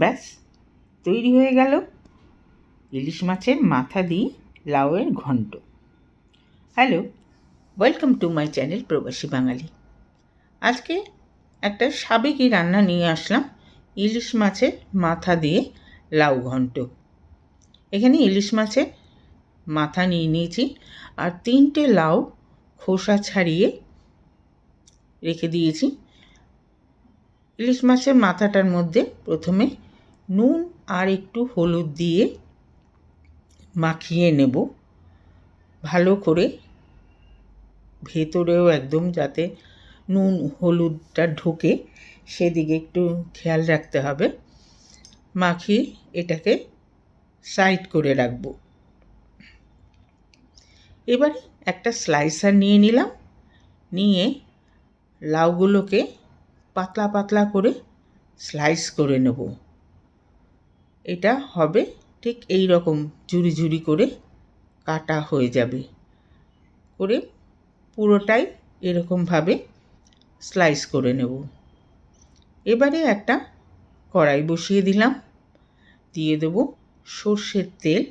ব্যাস, তৈরি হয়ে গেল ইলিশ মাছের মাথা দিয়ে লাউয়ের ঘন্ট। Hello, welcome to my channel Probashi Bangali. আজকে একটা সাবেকি রান্না নিয়ে আসলাম ইলিশ মাছের মাথা দিয়ে লাউ ঘন্ট। এখানে ইলিশ মাছের মাথা নিয়ে নিয়েছি আর তিনটে লাউ খোসা ছাড়িয়ে রেখে দিয়েছি। ইলিশ মাছের মাথাটার মধ্যে প্রথমে নুন আর একটু হলুদ দিয়ে মাখিয়ে নেব। ভালো করে ভেতরেও একদম যাতে নুন হলুদটা ঢোকে, সেদিকে একটু খেয়াল রাখতে হবে। মাখিয়ে এটাকে সাইড করে রাখব। এবার একটা স্লাইসার নিয়ে নিলাম। নিয়ে লাউগুলোকে পাতলা পাতলা করে স্লাইস করে নেব। এটা হবে ঠিক এই রকম ঝুড়ি ঝুড়ি করে কাটা হয়ে যাবে। করে পুরোটাই এরকমভাবে স্লাইস করে নেব। এবারে একটা কড়াই বসিয়ে দিলাম। দিয়ে দেব সর্ষের তেল।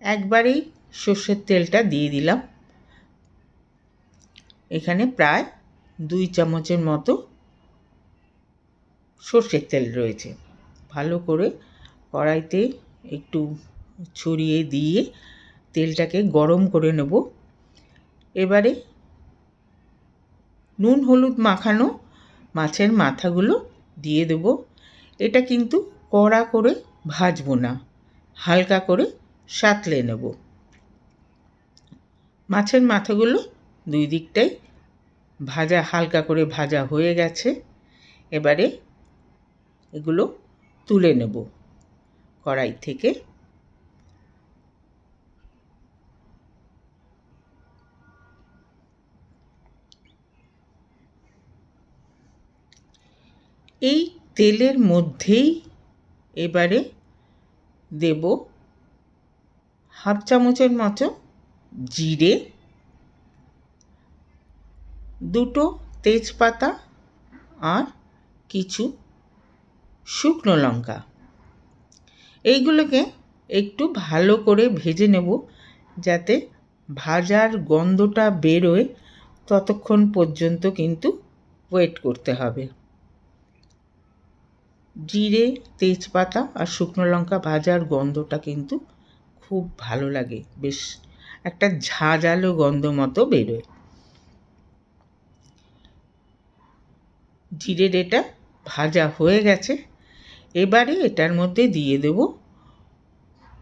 একবারেই সর্ষের তেলটা দিয়ে দিলাম। এখানে প্রায় দুই চামচের মতো সর্ষের তেল রয়েছে। ভালো করে কড়াইতে একটু ছড়িয়ে দিয়ে তেলটাকে গরম করে নেব। এবারে নুন হলুদ মাখানো মাছের মাথাগুলো দিয়ে দেব। এটা কিন্তু কড়া করে ভাজবো না, হালকা করে সাতলে নেব। মাছের মাথাগুলো দুই দিকটাই ভাজা, হালকা করে ভাজা হয়ে গেছে। এবারে এগুলো তুলে নেব। কড়াই থেকে এই তেলের মধ্যেই এবারে দেব হাফ চামচের মতো জিরে, দুটো তেজপাতা আর কিছু শুকনো লঙ্কা। এইগুলোকে একটু ভালো করে ভেজে নেব যাতে ভাজার গন্ধটা বেরোয় ততক্ষণ পর্যন্ত কিন্তু ওয়েট করতে হবে। জিরে, তেজপাতা আর শুকনো লঙ্কা ভাজার গন্ধটা কিন্তু খুব ভালো লাগে। বেশ একটা ঝাঁঝালো গন্ধ মতো বেরোয়। জিরের এটা ভাজা হয়ে গেছে। এবারে এটার মধ্যে দিয়ে দেব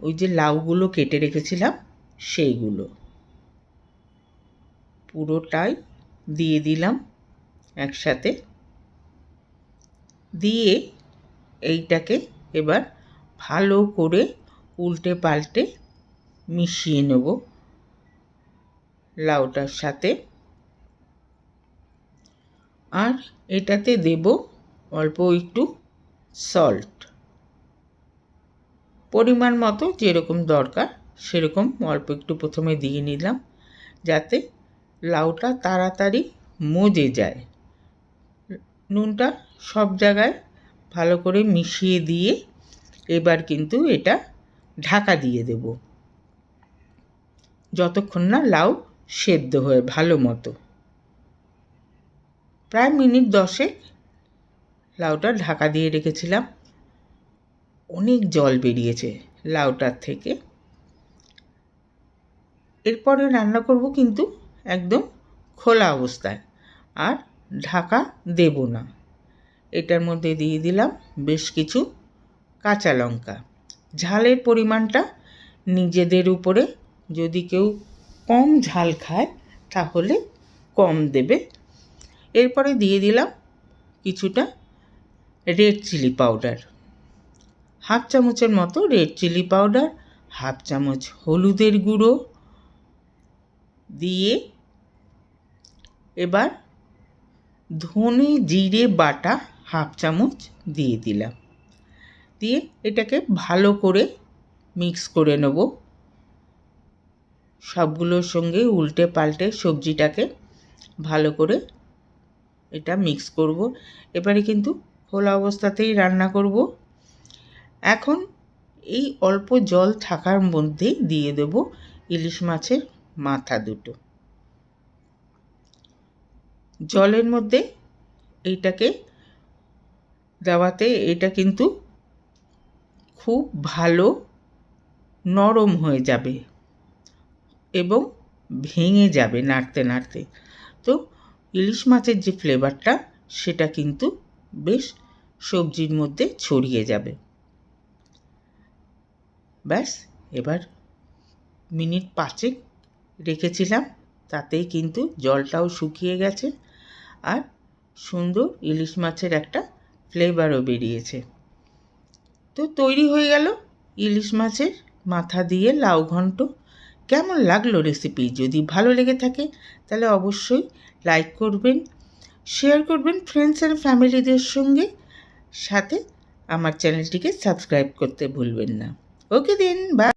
ওই যে লাউগুলো কেটে রেখেছিলাম, সেইগুলো। পুরোটাই দিয়ে দিলাম একসাথে। দিয়ে এইটাকে এবার ভালো করে উল্টে পাল্টে মিশিয়ে নেব লাউটার সাথে। আর এটাতে দেব অল্প একটু সল্ট পরিমাণ মতো যেরকম দরকার সেরকম অল্প একটু প্রথমে দিয়ে নিলাম, যাতে লাউটা তাড়াতাড়ি মজে যায়। নুনটা সব জায়গায় ভালো করে মিশিয়ে দিয়ে এবার কিন্তু এটা ঢাকা দিয়ে দেব। যতক্ষণ না লাউ সেদ্ধ হয় ভালো মতো। প্রায় মিনিট দশেক লাউটা ঢাকা দিয়ে রেখেছিলাম। অনেক জল বেরিয়েছে লাউটার থেকে। এরপরে রান্না করব কিন্তু একদম খোলা অবস্থায়। আর ঢাকা দেব না। এটার মধ্যে দিয়ে দিলাম বেশ কিছু কাঁচা লঙ্কা। ঝালের পরিমাণটা নিজেদের উপরে যদি কেউ কম ঝাল খায় তাহলে কম দেবে। এরপরে দিয়ে দিলাম কিছুটা রেড চিলি পাউডার হাফ চামচের মতো রেড চিলি পাউডার হাফ চামচ হলুদের গুঁড়ো দিয়ে এবার ধনে জিরে বাটা হাফ চামচ দিয়ে দিলাম। দিয়ে এটাকে ভালো করে মিক্স করে নেব। সবগুলোর সঙ্গে উল্টে পাল্টে সবজিটাকে ভালো করে এটা মিক্স করব। এবারে কিন্তু খোলা অবস্থাতেই রান্না করব। এখন এই অল্প জল থাকার মধ্যেই দিয়ে দেব ইলিশ মাছের মাথা দুটো। জলের মধ্যে এইটাকে দেওয়াতে এটা কিন্তু খুব ভালো নরম হয়ে যাবে এবং ভেঙে যাবে নাড়তে নাড়তে। তো ইলিশ মাছের যে ফ্লেভারটা সেটা কিন্তু বেশ সবজির মধ্যে ছড়িয়ে যাবে। ব্যাস, এবার মিনিট পাঁচেক রেখেছিলাম, তাতেই কিন্তু জলটাও শুকিয়ে গেছে আর সুন্দর ইলিশ মাছের একটা ফ্লেভারও বেরিয়েছে। তো তৈরি হয়ে গেল ইলিশ মাছের মাথা দিয়ে লাউ ঘন্ট। কেমন লাগল রেসিপি? যদি ভালো লেগে থাকে, তাহলে অবশ্যই লাইক করবেন, শেয়ার করবেন ফ্রেন্ডস অ্যান্ড ফ্যামিলিদের সঙ্গে। সাথে আমার চ্যানেলটিকে সাবস্ক্রাইব করতে ভুলবেন না। ওকে দিন বা